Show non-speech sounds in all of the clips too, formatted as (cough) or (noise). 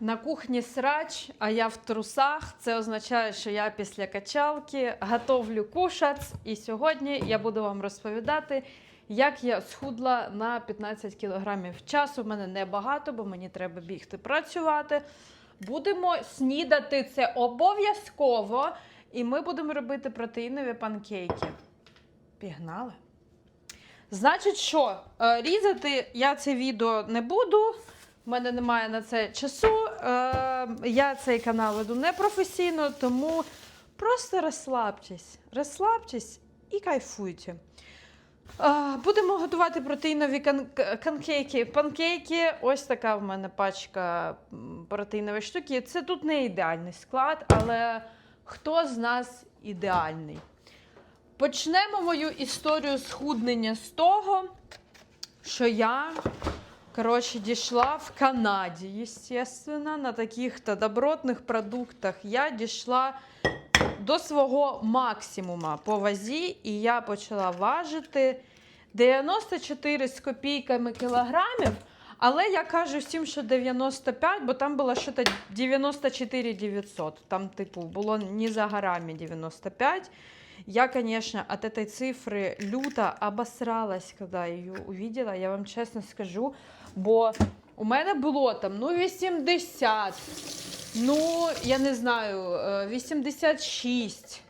На кухні срач, а я в трусах. Це означає, що я після качалки готовлю кушать. І сьогодні я буду вам розповідати, як я схудла на 15 кілограмів. Часу в мене небагато, бо мені треба бігти працювати. Будемо снідати це обов'язково. І ми будемо робити протеїнові панкейки. Пігнали. Значить, що е, різати я це відео не буду. У мене немає на це часу. Е, я цей канал веду непрофесійно, тому просто розслабтесь. Розслабтесь і кайфуйте. Е, будемо готувати протеїнові канкейки. Панкейки. Ось така в мене пачка протеїнової штуки. Це тут не ідеальний склад, але хто з нас ідеальний? Почнемо мою історію схуднення з того, що я коротше, дійшла в Канаді, естественно, на таких-то добротних продуктах. Я дійшла до свого максимума по вазі, і я почала важити 94 з копійками кілограмів. Але я кажу всім, що 95, бо там було щось 94 900. Там, типу, було не за горами 95. Я, конечно, от этой цифры люто обосралась, когда ее увидела, я вам чесно скажу. Бо у мене було там ну 80, ну я не знаю, е, 86,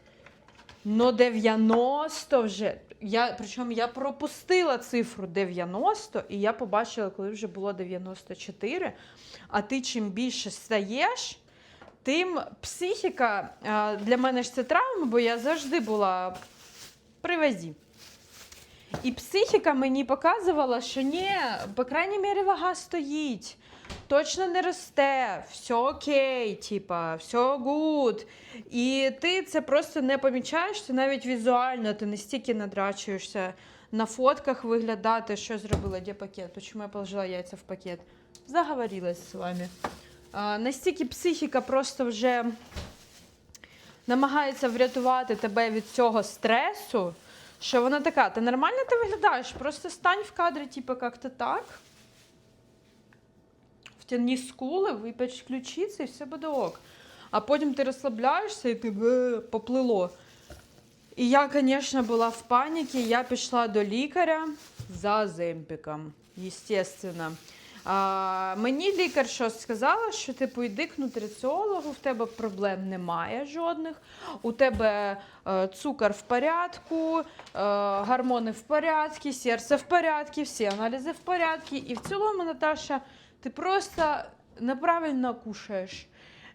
ну 90 вже. Я, причому я пропустила цифру 90, і я побачила, коли вже було 94. А ти чим більше стаєш, тим психіка для мене ж це травма, бо я завжди була при вазі. І психіка мені показувала, що ні, по крайній мірі, вага стоїть, точно не росте, все окей, типа, все гуд. І ти це просто не помічаєш, це навіть візуально, ти настільки надрачуєшся на фотках виглядати, що зробила, де пакет, чому я положила яйця в пакет. Заговорилась з вами. Настільки психіка просто вже намагається врятувати тебе від цього стресу, що вона така, ти нормально ти виглядаєш, просто стань в кадрі, типу, як-то так. Втягні скули, вип'єш ключиці і все буде ок. А потім ти розслабляєшся і ти поплило. І я, звісно, була в паніці. Я пішла до лікаря за земпіком, естественно. А, мені лікар що сказала, що типу йди к нутриціологу, в тебе проблем немає жодних. У тебе е, цукор в порядку, е, гормони в порядку, серце в порядку, всі аналізи в порядку. І в цілому, Наташа, ти просто неправильно кушаєш.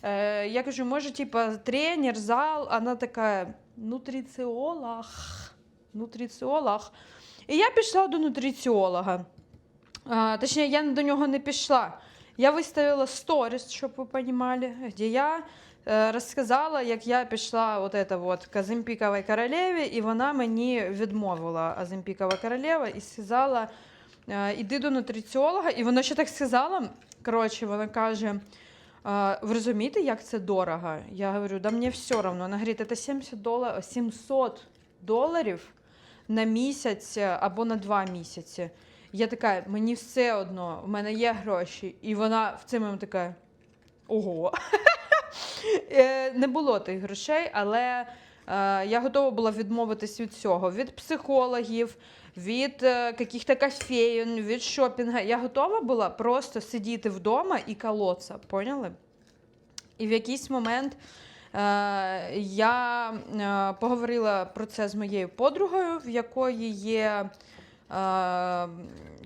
Е, я кажу, може, типа тренер, зал, вона така нутриціолог. Нутриціолог. І я пішла до нутриціолога. Точнее, я до нього не пішла. Я виставила сторіс, щоб ви розуміли, де я е, розказала, як я пішла от это вот к Азимпіковій королеві, і вона мені відмовила Азимпікова королева і сказала: е, іди до нутриціолога. І вона ще так сказала. Коротше, вона каже. «А, Ви розумієте, як це дорого? Я говорю, да мені все одно. Вона говорить, це 70 доларів, 700 доларів на місяць е, або на два місяці. Я така, мені все одно, в мене є гроші. І вона в цей момент така: ого. (laughs) Е, Не було тих грошей, але е, я готова була відмовитись від всього: від психологів, від е, каких-то кофеїн, від шопінгу. Я готова була просто сидіти вдома і колоться, поняли? І в якийсь момент я поговорила про це з моєю подругою, в якої є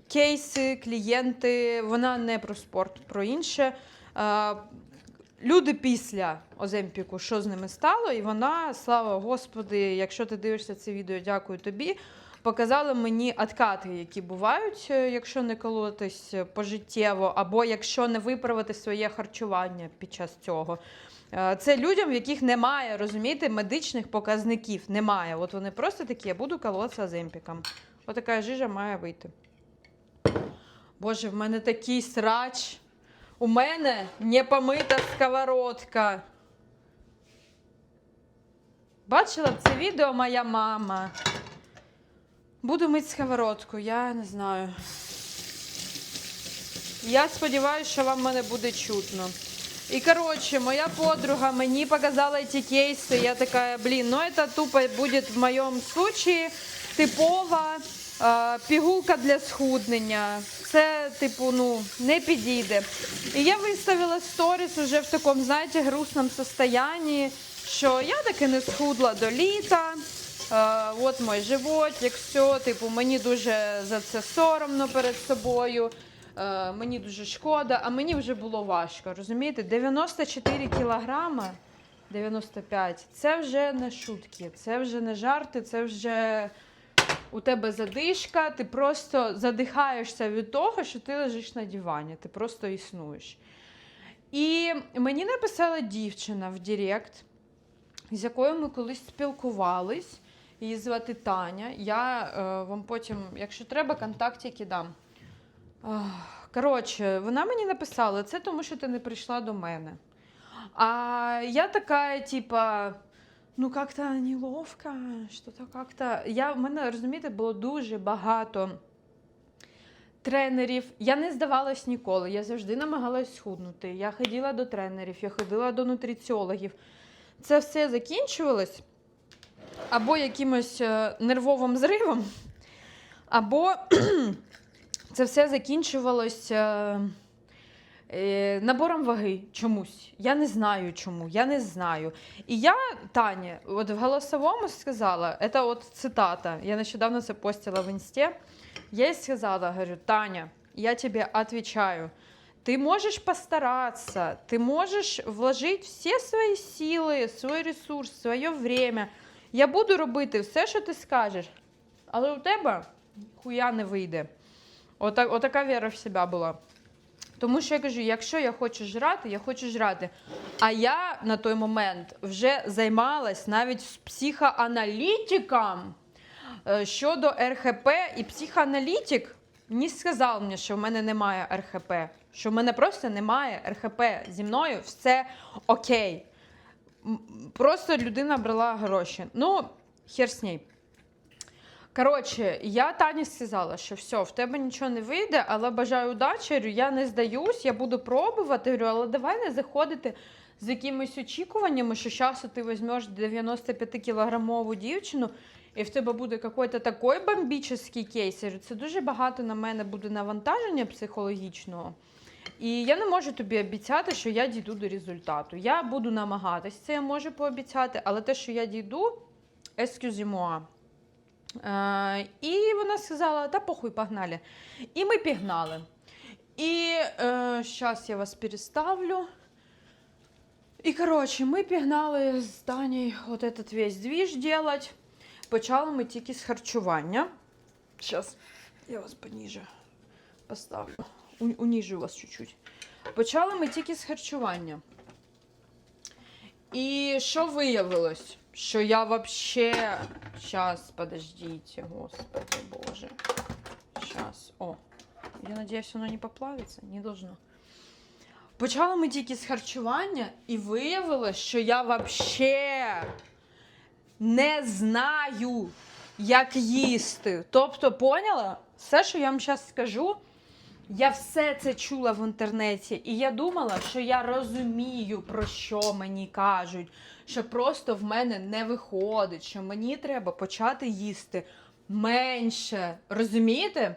кейси, клієнти. Вона не про спорт, про інше. Е, люди після Оземпіку, що з ними стало, і вона, слава Господи, якщо ти дивишся це відео, дякую тобі. Показала мені откати, які бувають, е, якщо не колотись е, пожиттєво, або якщо не виправити своє харчування під час цього. Е, Це людям, в яких немає, розумієте, медичних показників. Немає. От вони просто такі, я буду колотися аземпіком. Отака жижа має вийти. Боже, в мене такий срач. У мене не помита сковородка. Бачила б це відео моя мама. Буду мити сковородку, я не знаю. Я сподіваюся, що вам мене буде чутно. И, короче, моя подруга мені показала эти кейсы. Я такая, блин, ну это тупо будет в моем случае типова е, пігулка для схуднення. Це, типу, ну, не підійде. І я виставила сторіс уже в такому, знаєте, грустному состоянні, що я таки не схудла до літа. Е, от мой животик, все, типу, мені дуже за це соромно перед собою. Е, мені дуже шкода, а мені вже було важко. Розумієте? 94 кілограма, 95 це вже не шутки, це вже не жарти, це вже у тебе задишка, ти просто задихаєшся від того, що ти лежиш на дивані, ти просто існуєш. І мені написала дівчина в Директ, з якою ми колись спілкувались. Її звати Таня. Я е, вам потім, якщо треба, контактики дам. Коротше, вона мені написала, це тому, що ти не прийшла до мене. А я така, типа, ну как-то неловко, що-то как-то. Я, в мене, розумієте, було дуже багато тренерів. Я не здавалась ніколи. Я завжди намагалась схуднути. Я ходила до тренерів, я ходила до нутриціологів. Це все закінчувалось або якимось е, нервовим зривом, або (clears throat) це все закінчувалось е, набором ваги чомусь. Я не знаю чому, я не знаю. І я, Таня, от в голосовому сказала, це от цитата, я нещодавно це постила в інсті. Я їй сказала, говорю, Таня, я тебе отвечаю, ты можешь постараться, ты можешь вложить все свої сили, свій ресурс, своє время. Я буду робити все, що ти скажеш, але у тебе хуя не вийде. Отак, отака віра в себе була. Тому що я кажу, якщо я хочу жрати, я хочу жрати. А я на той момент вже займалась навіть з психоаналітиком е, щодо РХП, і психоаналітик не сказав мені, що в мене немає РХП, що в мене просто немає РХП зі мною, все окей. Просто людина брала гроші. Ну, хер з ней. Коротше, я Тані сказала, що все, в тебе нічого не вийде, але бажаю удачі. Я не здаюсь, я буду пробувати. Говорю, але давай не заходити з якимись очікуваннями, що зараз ти візьмеш 95-кілограмову дівчину, і в тебе буде якийсь такий бомбічний кейс. Це дуже багато на мене буде навантаження психологічного. І я не можу тобі обіцяти, що я дійду до результату. Я буду намагатись, це я можу пообіцяти, але те, що я дійду, ескюзімоа. Е, і вона сказала: та похуй, погнали. І ми пігнали. І е, зараз я вас переставлю. І коротше, ми пігнали з Дані от этот весь двіж делать. Почали ми тільки з харчування. Зараз я вас поніжу. Поставлю. Уніжу вас чуть-чуть. Почали ми тільки з харчування. І що виявилось? Що я вообще. Сейчас, подождите, господи боже. Сейчас. О. Я надіюсь, воно не поплавиться, не должно. Почали ми тільки з харчування, і виявилось, що я вообще не знаю, як їсти. Тобто, поняла? Все, що я вам зараз скажу, я все це чула в інтернеті, і я думала, що я розумію, про що мені кажуть, що просто в мене не виходить, що мені треба почати їсти менше. Розумієте?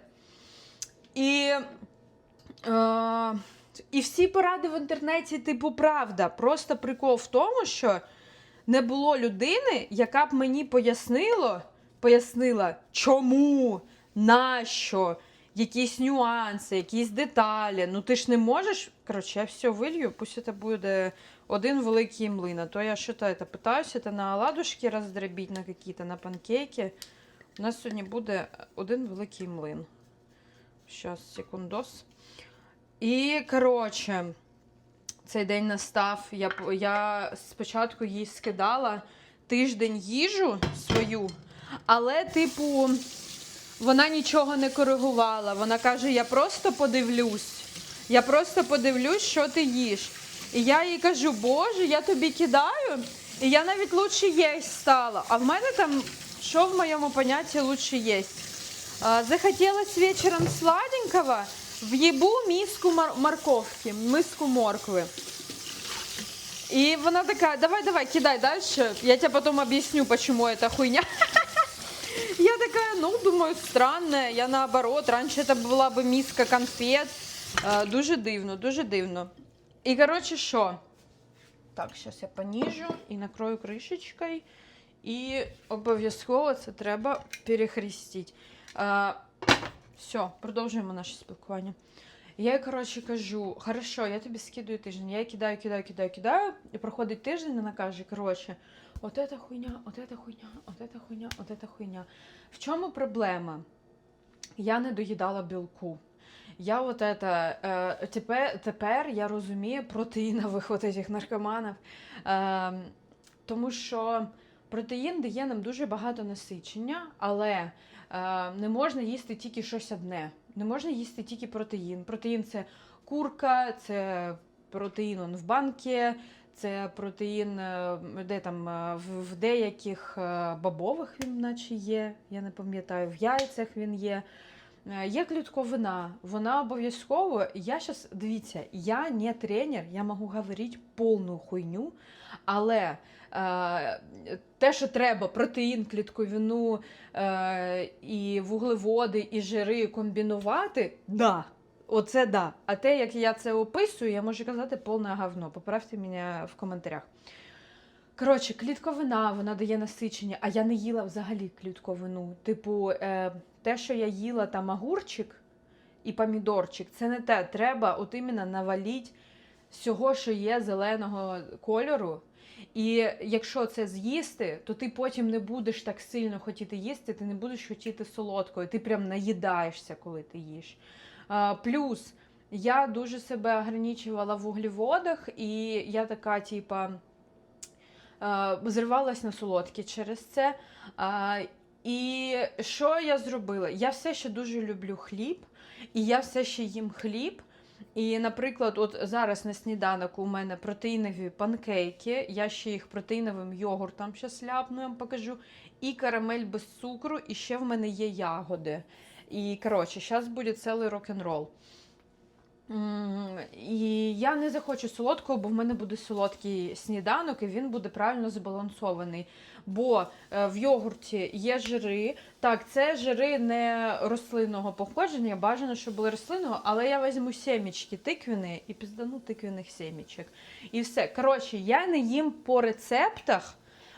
І, е, і всі поради в інтернеті, типу, правда. Просто прикол в тому, що не було людини, яка б мені пояснило, пояснила, чому, нащо якісь нюанси, якісь деталі. Ну ти ж не можеш. Коротше, я все вилью, пусть це буде один великий млин. А то я що-то это, питаюся это на оладушки роздробити, на какие-то, на панкейки. У нас сьогодні буде один великий млин. Щас, секундос. І, коротше, цей день настав. Я, я спочатку їй скидала тиждень їжу свою, але, типу, вона нічого не коригувала. Вона каже: я просто подивлюсь. Я просто подивлюсь, що ти їш. І я їй кажу, Боже, я тобі кидаю, і я навіть лучше їсть стала. А в мене там, що в моєму понятті лучше їсть? А, Захотелось вечером сладенького, в'їбу миску мор- морковки, миску моркви. И вона такая, давай, давай, кидай дальше. Я тебе потом объясню, почему это хуйня. (laughs) Я такая, ну, думаю, странная. Я наоборот, раньше это була би миска конфет. Е, Дуже дивно, дуже дивно. І коротше, що? Так, зараз я поніжу і накрою кришечкою. І обов'язково це треба перехрестити. Е, все, продовжуємо наше спілкування. Я коротше, кажу, хорошо, я тобі скидаю тиждень. Я кидаю, кидаю, кидаю, кидаю. І проходить тиждень, вона каже, коротше, от эта хуйня, от эта хуйня, от эта хуйня, от эта хуйня. В чому проблема? Я не доїдала білку. Я от это, е, тепер, тепер я розумію протеїнових (laughs) от этих наркоманів. Е, тому що протеїн дає нам дуже багато насичення, але е, не можна їсти тільки щось одне. Не можна їсти тільки протеїн. Протеїн це курка, це протеїн он в банки, це протеїн, е, де там е, в, деяких е, бобових він наче є. Я не пам'ятаю, в яйцях він є. Є клітковина, вона обов'язково. Я зараз, дивіться, я не тренер, я можу говорити повну хуйню, але е, те, що треба, протеїн, клітковину е, і вуглеводи, і жири комбінувати, да. Оце да. А те, як я це описую, я можу казати повне говно. Поправте мене в коментарях. Коротше, клітковина, вона дає насичення, а я не їла взагалі клітковину. Типу, е, те, що я їла там огурчик і помідорчик, це не те. Треба от іменно наваліть всього, що є зеленого кольору. І якщо це з'їсти, то ти потім не будеш так сильно хотіти їсти, ти не будеш хотіти солодкою, ти прям наїдаєшся, коли ти їш. Плюс я дуже себе ограничувала в вуглеводах, і я така, типа, зривалась на солодкі через це. І що я зробила? Я все ще дуже люблю хліб, і я все ще їм хліб. І, наприклад, от зараз на сніданок у мене протеїнові панкейки, я ще їх протеїновим йогуртом щас ляпну, я вам покажу, і карамель без цукру, і ще в мене є ягоди. І коротше, зараз буде цілий рок-н-рол. І я не захочу солодкого, бо в мене буде солодкий сніданок, і він буде правильно збалансований. Бо е, в йогурті є жири. Так, це жири не рослинного походження, бажано, щоб були рослинного, але я візьму семічки тиквіни і піздану тиквіних семічок. І все. Коротше, я не їм по рецептах.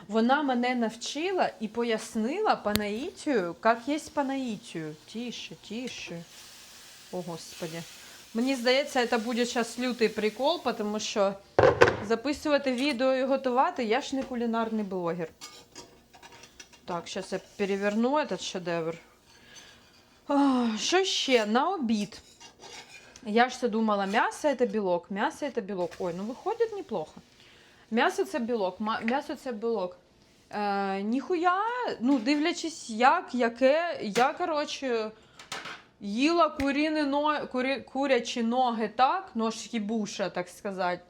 Вона мене навчила і пояснила по наїтію, як є по наїтію. Тише, тише. О, Господи. Мені здається, це буде зараз лютий прикол, тому що записувати відео і готувати, я ж не кулінарний блогер. Так, зараз я переверну этот шедевр. Що ще? На обід. Я ж це думала, м'ясо це білок, м'ясо це білок. Ой, ну виходить неплохо. М'ясо це білок, м'ясо це білок. Е, ніхуя, ну, дивлячись, як, яке, я, коротше, їла куріни но, курі, курячі ноги так, ножки буша, так сказати,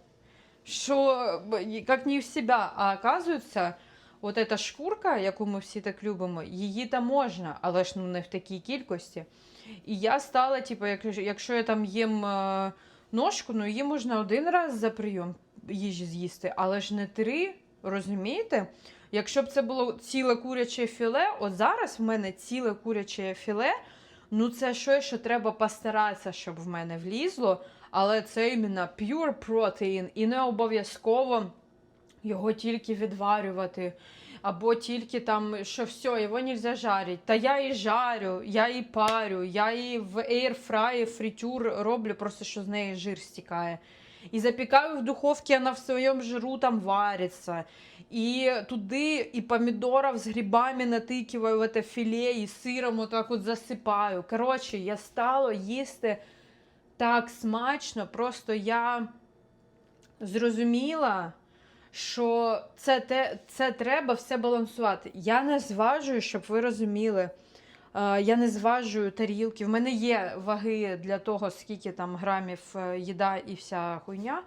що як не в себе. А оказується, от эта шкурка, яку ми всі так любимо, її там можна, але ж ну, не в такій кількості. І я стала, типу, як, якщо я там їм е, ножку, ну її можна один раз за прийом їжі з'їсти, але ж не три, розумієте? Якщо б це було ціле куряче філе, от зараз в мене ціле куряче філе, ну це щось, що треба постаратися, щоб в мене влізло, але це іменно pure protein і не обов'язково його тільки відварювати. Або тільки там, що все, його нельзя жарити. Та я і жарю, я і парю, я і в airfryer фритюр роблю, просто що з неї жир стікає. І запікаю в духовці, вона в своєму жиру там вариться. І туди і помідорів з грибами натикиваю в це філе, і сиром отак от засипаю. Коротше, я стала їсти так смачно, просто я зрозуміла, що це, те, це треба все балансувати. Я не зважую, щоб ви розуміли. Е, Я не зважую тарілки. В мене є ваги для того, скільки там грамів е, їда і вся хуйня.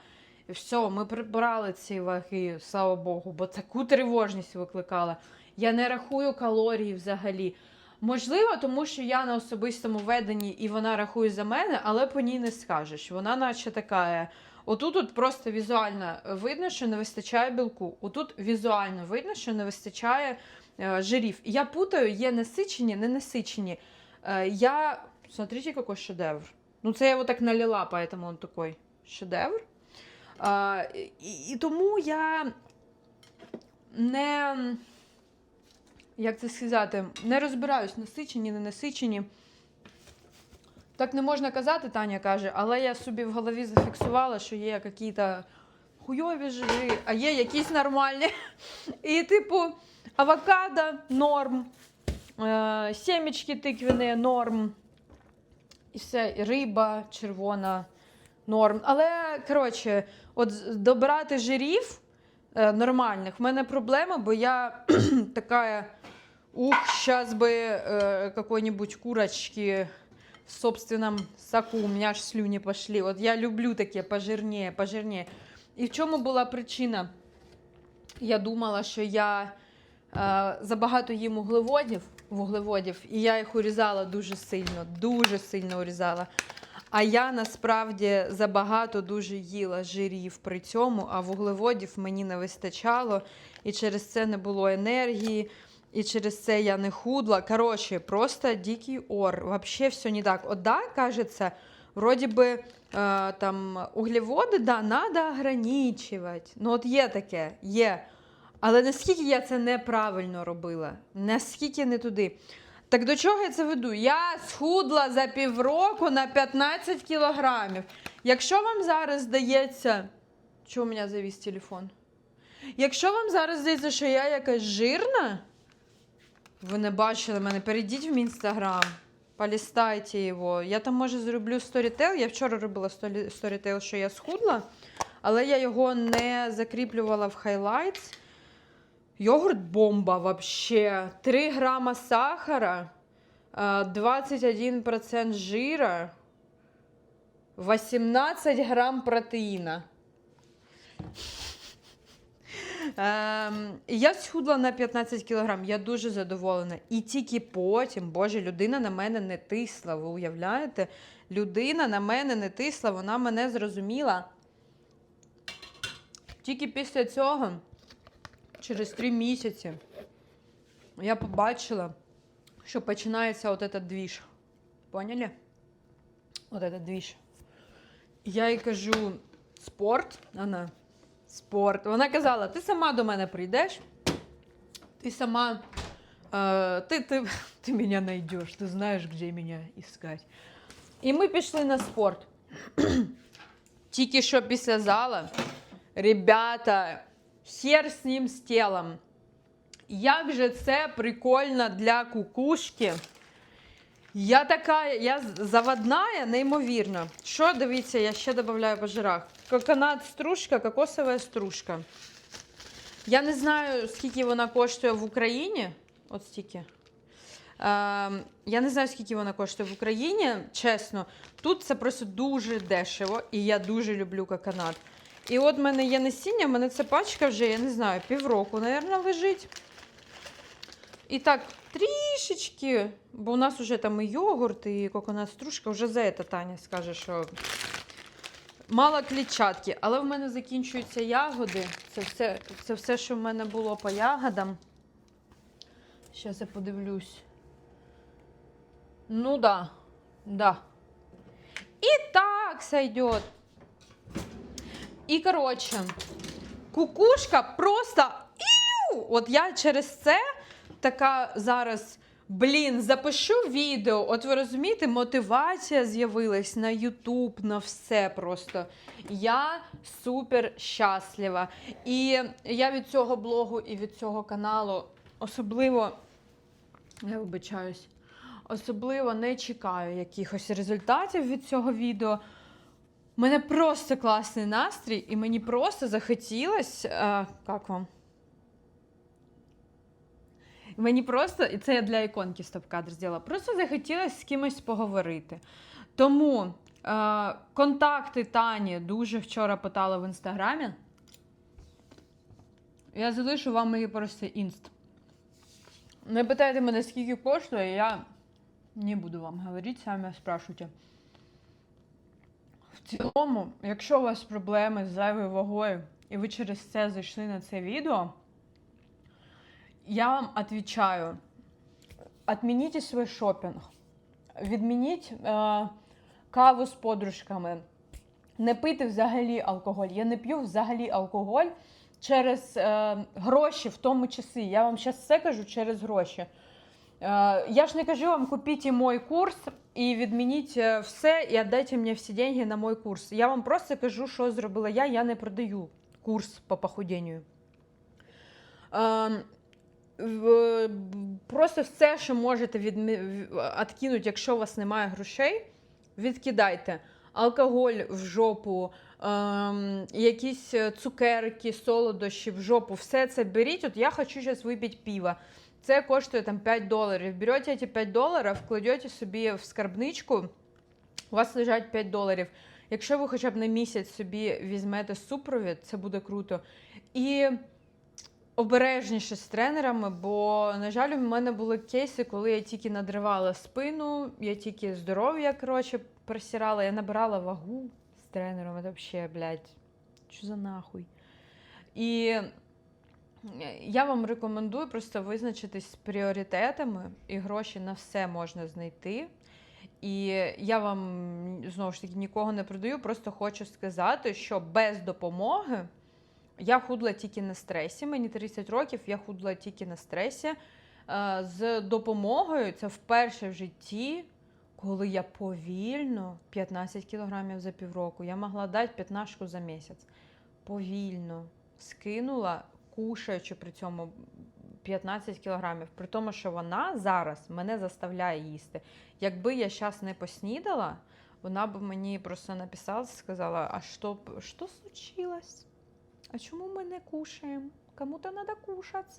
Все, ми прибрали ці ваги, слава Богу, бо таку тривожність викликала. Я не рахую калорії взагалі. Можливо, тому що я на особистому веденні і вона рахує за мене, але по ній не скажеш. Вона наче така. Е, Отут от просто візуально видно, що не вистачає білку. Отут візуально видно, що не вистачає е, жирів. Я путаю, є насичені, не насичені. Е, я. Смотрите, який шедевр. Ну, це я його так налила, поэтому он такой шедевр. А, і, і тому я не. Як це сказати, не розбираюсь, насичені, не насичені. Так не можна казати, Таня каже, але я собі в голові зафіксувала, що є якісь хуйові жири, а є якісь нормальні. І, типу, авокадо норм, е, сімечки тиквіни норм. І все, і риба червона норм. Але, коротше, от добирати жирів е, нормальних в мене проблема, бо я (clears throat) така, ух, зараз би е, какой-нибудь курочки в собственном соку, у меня аж слюни пошли. От я люблю таке пожирніє, пожирніє. І в чому була причина? Я думала, що я е, забагато їм углеводів, вуглеводів, і я їх урізала дуже сильно, дуже сильно урізала. А я насправді забагато дуже їла жирів при цьому, а вуглеводів мені не вистачало, і через це не було енергії, і через це я не худла. Коротше, просто дикий ор. Вообще все не так. От да, кажется, вроді би е, там углеводи, да, надо ограничувати. Ну, от є таке, є. Але наскільки я це неправильно робила, наскільки не туди. Так до чого я це веду? Я схудла за півроку на 15 кілограмів. Якщо вам зараз здається, що у мене завіс телефон? Якщо вам зараз здається, що я якась жирна, ви не бачили мене, перейдіть в мій інстаграм, полістайте його. Я там, може, зроблю сторітейл. Я вчора робила сторі- сторітейл, що я схудла, але я його не закріплювала в хайлайтс. Йогурт бомба вообще. 3 грама сахара, е, 21% жира, 18 грам протеїна. Ем, я схудла на 15 кілограм. Я дуже задоволена. І тільки потім, боже, людина на мене не тисла. Ви уявляєте? Людина на мене не тисла, вона мене зрозуміла. Тільки після цього, через три місяці, я побачила, що починається от этот двіж. Поняли? От этот двіж. Я їй кажу: спорт, вона спорт. Вона казала: ти сама до мене прийдеш, ти сама. Е, ти, ти, ти мене знайдеш, ти знаєш, де мене іскати. І ми пішли на спорт. Тільки що після зала, ребята, хер з ним з тілом. Як же це прикольно для кукушки. Я така, я заводная, неймовірно. Що, дивіться, я ще додаю по жирах. Коконат стружка, кокосова стружка. Я не знаю, скільки вона коштує в Україні. От стільки. Ем, я не знаю, скільки вона коштує в Україні, чесно. Тут це просто дуже дешево, і я дуже люблю коконат. І от в мене є насіння, в мене ця пачка вже, я не знаю, півроку, мабуть, лежить. І так, трішечки, бо у нас вже там і йогурт, і коконат стружка, вже за це Таня скаже, що мало клітчатки. Але в мене закінчуються ягоди. Це все, це все, що в мене було по ягодам. Зараз я подивлюсь. Ну да, да. І так сойдет. І коротше, кукушка просто. Іу! От я через це така зараз. Блін, запишу відео. От ви розумієте, мотивація з'явилась на Ютуб, на все просто. Я супер щаслива. І я від цього блогу і від цього каналу особливо, я вибачаюсь, особливо не чекаю якихось результатів від цього відео. У мене просто класний настрій, і мені просто захотілось. Е, як вам? Мені просто, і це я для іконки стоп-кадр зробила, просто захотілося з кимось поговорити. Тому е, контакти Тані дуже вчора питала в інстаграмі. Я залишу вам її просто інст. Не питайте мене, скільки коштує, я не буду вам говорити, самі спрашуйте. В цілому, якщо у вас проблеми з зайвою вагою, і ви через це зайшли на це відео, я вам відповідаю, відмініть свій шопінг, відмініть е, каву з подружками, не пийте взагалі алкоголь. Я не п'ю взагалі алкоголь через е, гроші, в тому числі. Я вам зараз все кажу через гроші. Е, я ж не кажу вам, купіть і мой курс і відмініть все, і віддайте мені всі деньги на мой курс. Я вам просто кажу, що зробила я. Я не продаю курс по похуденню. Просто все, що можете відкинути, якщо у вас немає грошей, відкидайте. Алкоголь в жопу, ем, якісь е, цукерки, солодощі в жопу, все це беріть. От я хочу зараз випити пиво. Це коштує там 5 доларів. Берете ці 5 доларів, кладете собі в скарбничку, у вас лежать 5 доларів. Якщо ви хоча б на місяць собі візьмете супровід, це буде круто. І обережніше з тренерами, бо, на жаль, у мене були кейси, коли я тільки надривала спину, я тільки здоров'я, коротше, просирала, я набирала вагу з тренером. Це взагалі, блядь, що за нахуй? І я вам рекомендую просто визначитись з пріоритетами, і гроші на все можна знайти. І я вам знову ж таки нікого не продаю, просто хочу сказати, що без допомоги я худла тільки на стресі. Мені 30 років, я худла тільки на стресі. Е, З допомогою це вперше в житті, коли я повільно 15 кілограмів за півроку, я могла дати 15 за місяць. Повільно скинула, кушаючи при цьому 15 кілограмів. При тому, що вона зараз мене заставляє їсти. Якби я зараз не поснідала, вона б мені просто написала, сказала: а що, що случилось? А чому ми не кушаємо? Кому-то треба кушати.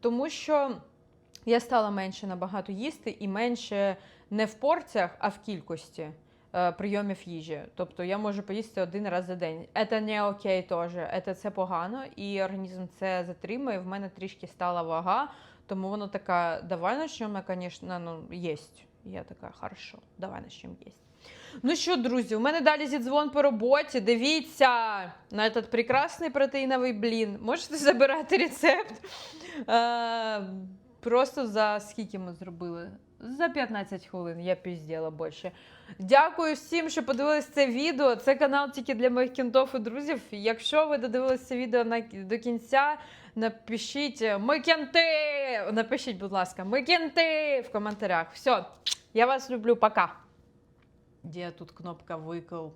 Тому що я стала менше набагато їсти і менше не в порціях, а в кількості е, прийомів їжі. Тобто я можу поїсти один раз за день. Це не окей теж, це, це погано, і організм це затримує. В мене трішки стала вага, тому воно така, давай начнемо, звісно, ну, єсть. Я така, хорошо, давай начнемо їсти. Ну що, друзі, у мене далі зідзвон по роботі. Дивіться на этот прекрасний протеїновий блін. Можете забирати рецепт. Е, просто за скільки ми зробили? За 15 хвилин я пізділа більше. Дякую всім, що подивились це відео. Це канал тільки для моїх кінтов і друзів. Якщо ви додивились це відео на, до кінця, напишіть ми кінти! Напишіть, будь ласка, ми кінти в коментарях. Все, я вас люблю, пока. Де тут кнопка викл?